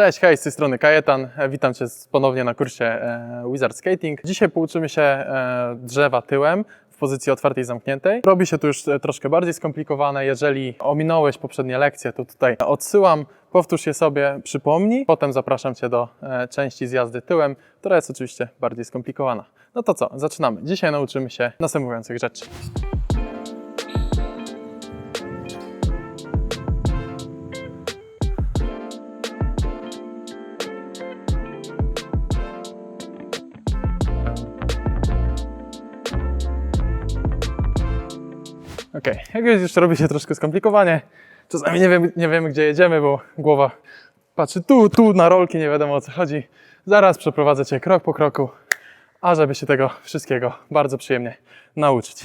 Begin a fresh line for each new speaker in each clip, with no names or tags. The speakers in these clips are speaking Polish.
Cześć, hej, z tej strony Kajetan. E, Witam Cię ponownie na kursie e, Wizard Skating. Dzisiaj pouczymy się e, drzewa tyłem w pozycji otwartej i zamkniętej. Robi się tu już troszkę bardziej skomplikowane. Jeżeli ominąłeś poprzednie lekcje, to tutaj odsyłam, powtórz je sobie, przypomnij. Potem zapraszam Cię do części z jazdy tyłem, która jest oczywiście bardziej skomplikowana. No to co, zaczynamy. Dzisiaj nauczymy się następujących rzeczy. Okej, jak widzisz, robi się troszkę skomplikowanie. Czasami nie wiemy, nie wiemy, gdzie jedziemy, bo głowa patrzy tu, tu na rolki, nie wiadomo o co chodzi. Zaraz przeprowadzę Cię krok po kroku, a żeby się tego wszystkiego bardzo przyjemnie nauczyć.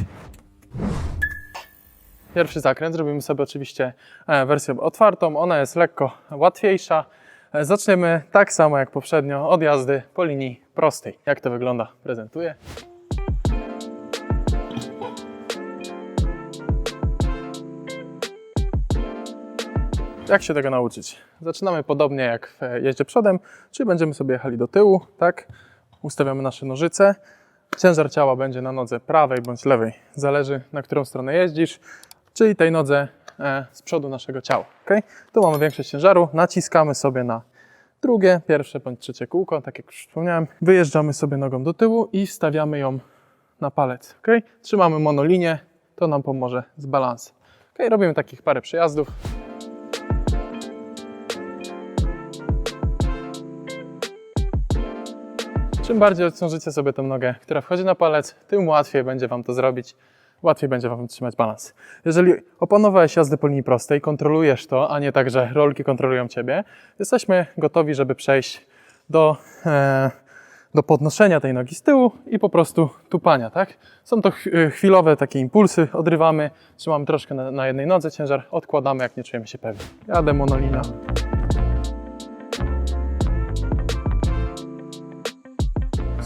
Pierwszy zakręt zrobimy sobie oczywiście e, wersję otwartą. Ona jest lekko łatwiejsza. E, Zaczniemy tak samo jak poprzednio od jazdy po linii prostej. Jak to wygląda? Prezentuję. Jak się tego nauczyć? Zaczynamy podobnie jak w jeździe przodem, czyli będziemy sobie jechali do tyłu, tak? Ustawiamy nasze nożyce. Ciężar ciała będzie na nodze prawej bądź lewej, zależy na którą stronę jeździsz, czyli tej nodze e, z przodu naszego ciała. Okay? Tu mamy większość ciężaru, naciskamy sobie na drugie, pierwsze bądź trzecie kółko, tak jak już wspomniałem. Wyjeżdżamy sobie nogą do tyłu i stawiamy ją na palec. Okay? Trzymamy monolinię, to nam pomoże z balansem. Okay? Robimy takich parę przejazdów. Czym bardziej odciążycie sobie tę nogę, która wchodzi na palec, tym łatwiej będzie Wam to zrobić, łatwiej będzie Wam trzymać balans. Jeżeli opanowałeś jazdę po linii prostej, kontrolujesz to, a nie tak, że rolki kontrolują Ciebie, jesteśmy gotowi, żeby przejść do, e, do podnoszenia tej nogi z tyłu i po prostu tupania, tak? Są to e, chwilowe takie impulsy, odrywamy, trzymamy troszkę na, na jednej nodze ciężar, odkładamy, jak nie czujemy się pewni. Jadę monolina.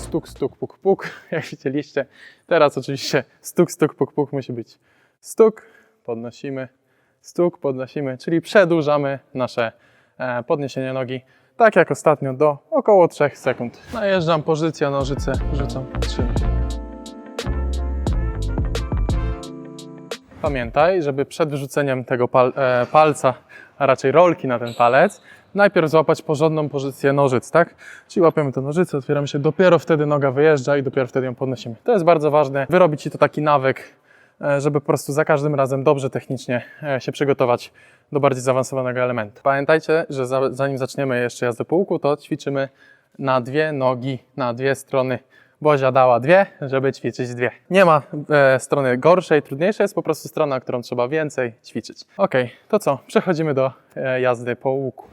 Stuk, stuk, puk, puk, jak widzieliście. Teraz oczywiście stuk, stuk, puk, puk musi być stuk, podnosimy, stuk, podnosimy, czyli przedłużamy nasze e, podniesienie nogi, tak jak ostatnio, do około 3 sekund. Najeżdżam pozycja, nożyce, rzucam, trzymam. Pamiętaj, żeby przed wrzuceniem tego pal e, palca, a raczej rolki na ten palec, najpierw złapać porządną pozycję nożyc, tak? Czyli łapiemy tę nożycę, otwieramy się, dopiero wtedy noga wyjeżdża i dopiero wtedy ją podnosimy. To jest bardzo ważne, wyrobić Ci to taki nawyk, e, żeby po prostu za każdym razem dobrze technicznie e, się przygotować do bardziej zaawansowanego elementu. Pamiętajcie, że za, zanim zaczniemy jeszcze jazdę po łuku, to ćwiczymy na dwie nogi, na dwie strony. Bozia dała dwie, żeby ćwiczyć dwie. Nie ma e, strony gorszej, trudniejszej, jest po prostu strona, którą trzeba więcej ćwiczyć. Ok, to co? Przechodzimy do e, jazdy po łuku.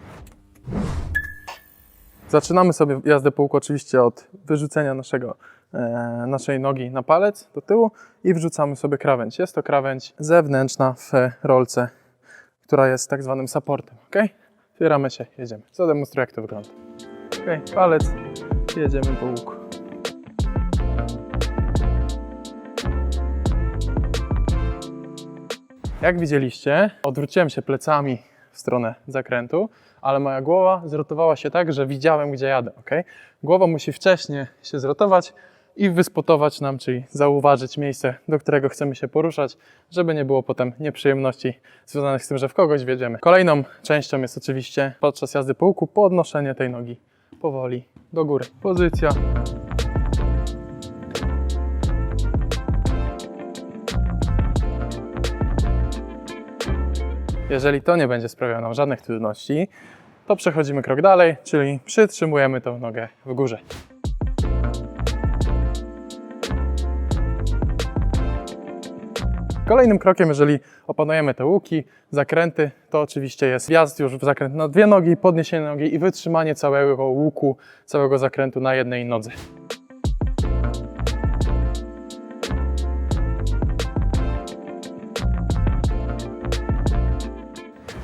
Zaczynamy sobie jazdę po łuku oczywiście od wyrzucenia naszego, e, naszej nogi na palec do tyłu i wrzucamy sobie krawędź. Jest to krawędź zewnętrzna w rolce, która jest tak zwanym supportem. Ok? Otwieramy się, jedziemy. Zademonstruję jak to wygląda. Ok, palec, jedziemy po łuku. Jak widzieliście, odwróciłem się plecami w stronę zakrętu, ale moja głowa zrotowała się tak, że widziałem, gdzie jadę. ok? Głowa musi wcześniej się zrotować i wyspotować nam, czyli zauważyć miejsce, do którego chcemy się poruszać, żeby nie było potem nieprzyjemności związanych z tym, że w kogoś wiedziemy. Kolejną częścią jest oczywiście podczas jazdy po łuku podnoszenie tej nogi powoli do góry. Pozycja. Jeżeli to nie będzie sprawiało nam żadnych trudności, to przechodzimy krok dalej, czyli przytrzymujemy tą nogę w górze. Kolejnym krokiem, jeżeli opanujemy te łuki, zakręty, to oczywiście jest wjazd już w zakręt na dwie nogi, podniesienie nogi i wytrzymanie całego łuku, całego zakrętu na jednej nodze.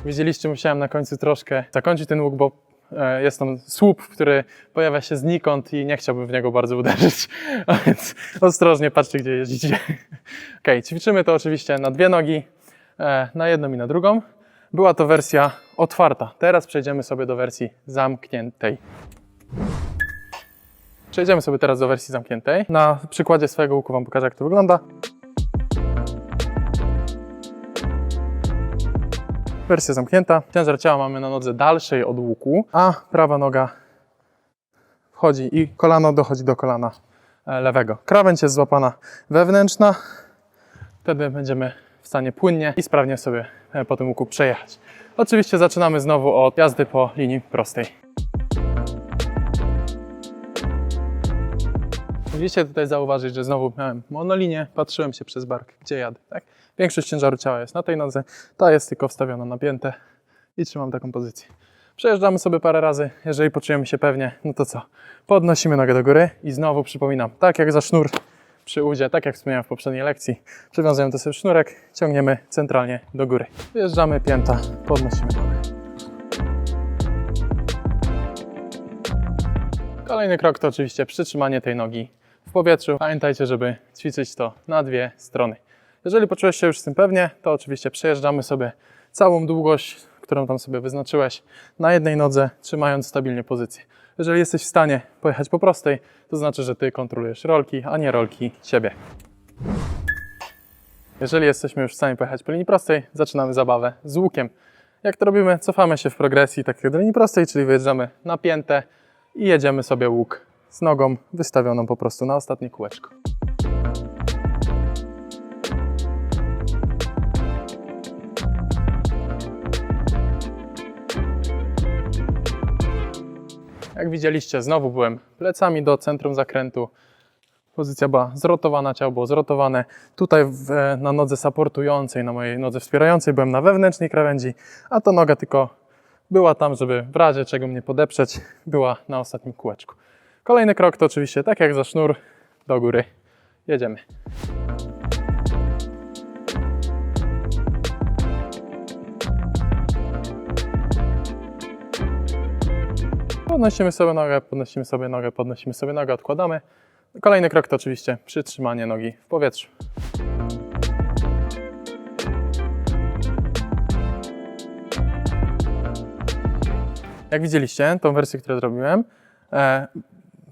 Widzieliście, musiałem na końcu troszkę zakończyć ten łuk, bo e, jest tam słup, który pojawia się znikąd i nie chciałbym w niego bardzo uderzyć, a więc ostrożnie patrzcie, gdzie jeździcie. ok, ćwiczymy to oczywiście na dwie nogi, e, na jedną i na drugą. Była to wersja otwarta. Teraz przejdziemy sobie do wersji zamkniętej. Przejdziemy sobie teraz do wersji zamkniętej. Na przykładzie swojego łuku Wam pokażę, jak to wygląda. Wersja zamknięta. Ciężar ciała mamy na nodze dalszej od łuku, a prawa noga wchodzi i kolano dochodzi do kolana e, lewego. Krawędź jest złapana wewnętrzna. Wtedy będziemy w stanie płynnie i sprawnie sobie e, po tym łuku przejechać. Oczywiście zaczynamy znowu od jazdy po linii prostej. Mogliście tutaj zauważyć, że znowu miałem monolinię, patrzyłem się przez bark, gdzie jadę. Tak? Większość ciężaru ciała jest na tej nodze, ta jest tylko wstawiona na piętę i trzymam taką pozycję. Przejeżdżamy sobie parę razy, jeżeli poczujemy się pewnie, no to co? Podnosimy nogę do góry i znowu przypominam, tak jak za sznur przy udzie, tak jak wspomniałem w poprzedniej lekcji, przywiązujemy to sobie sznurek, ciągniemy centralnie do góry. Wjeżdżamy pięta, podnosimy nogę. Kolejny krok to oczywiście przytrzymanie tej nogi w powietrzu. Pamiętajcie, żeby ćwiczyć to na dwie strony. Jeżeli poczułeś się już z tym pewnie, to oczywiście przejeżdżamy sobie całą długość, którą tam sobie wyznaczyłeś, na jednej nodze, trzymając stabilnie pozycję. Jeżeli jesteś w stanie pojechać po prostej, to znaczy, że ty kontrolujesz rolki, a nie rolki siebie. Jeżeli jesteśmy już w stanie pojechać po linii prostej, zaczynamy zabawę z łukiem. Jak to robimy? Cofamy się w progresji tak jak do linii prostej, czyli wyjeżdżamy na piętę i jedziemy sobie łuk z nogą wystawioną po prostu na ostatnie kółeczko. Jak widzieliście, znowu byłem plecami do centrum zakrętu. Pozycja była zrotowana, ciało było zrotowane. Tutaj w, na nodze supportującej, na mojej nodze wspierającej byłem na wewnętrznej krawędzi, a ta noga tylko była tam, żeby w razie czego mnie podeprzeć, była na ostatnim kółeczku. Kolejny krok to oczywiście, tak jak za sznur, do góry. Jedziemy. Podnosimy sobie nogę, podnosimy sobie nogę, podnosimy sobie nogę, odkładamy. Kolejny krok to oczywiście przytrzymanie nogi w powietrzu. Jak widzieliście, tą wersję, którą zrobiłem, e,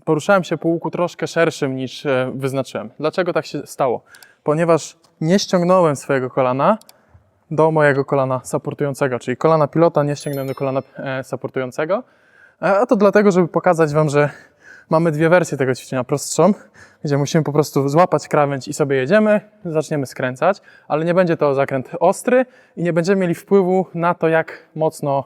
poruszałem się po łuku troszkę szerszym niż e, wyznaczyłem. Dlaczego tak się stało? Ponieważ nie ściągnąłem swojego kolana do mojego kolana supportującego, czyli kolana pilota nie ściągnąłem do kolana e, supportującego, a to dlatego, żeby pokazać Wam, że mamy dwie wersje tego ćwiczenia. Prostszą, gdzie musimy po prostu złapać krawędź i sobie jedziemy, zaczniemy skręcać, ale nie będzie to zakręt ostry i nie będziemy mieli wpływu na to, jak mocno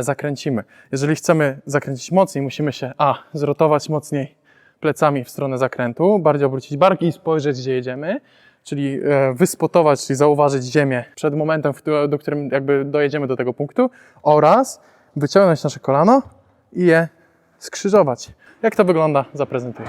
zakręcimy. Jeżeli chcemy zakręcić mocniej, musimy się a. zrotować mocniej plecami w stronę zakrętu, bardziej obrócić barki i spojrzeć, gdzie jedziemy, czyli e, wyspotować, czyli zauważyć ziemię przed momentem, do którym jakby dojedziemy do tego punktu oraz wyciągnąć nasze kolano i je skrzyżować. Jak to wygląda, zaprezentuję.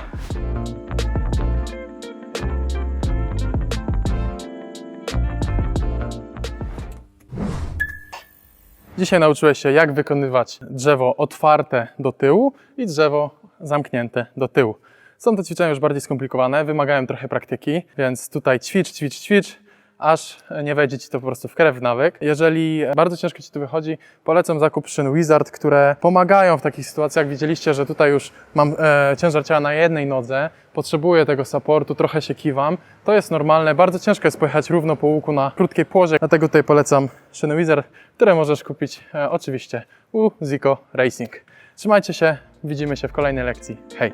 Dzisiaj nauczyłeś się, jak wykonywać drzewo otwarte do tyłu i drzewo zamknięte do tyłu. Są to ćwiczenia już bardziej skomplikowane, wymagają trochę praktyki, więc tutaj ćwicz, ćwicz, ćwicz, aż nie wejdzie Ci to po prostu w krew w nawyk. Jeżeli bardzo ciężko Ci to wychodzi, polecam zakup szyn Wizard, które pomagają w takich sytuacjach. Widzieliście, że tutaj już mam e, ciężar ciała na jednej nodze, potrzebuję tego supportu, trochę się kiwam. To jest normalne, bardzo ciężko jest pojechać równo po łuku na krótkiej płoże, dlatego tutaj polecam szyny Wizard, które możesz kupić e, oczywiście u Zico Racing. Trzymajcie się, widzimy się w kolejnej lekcji. Hej!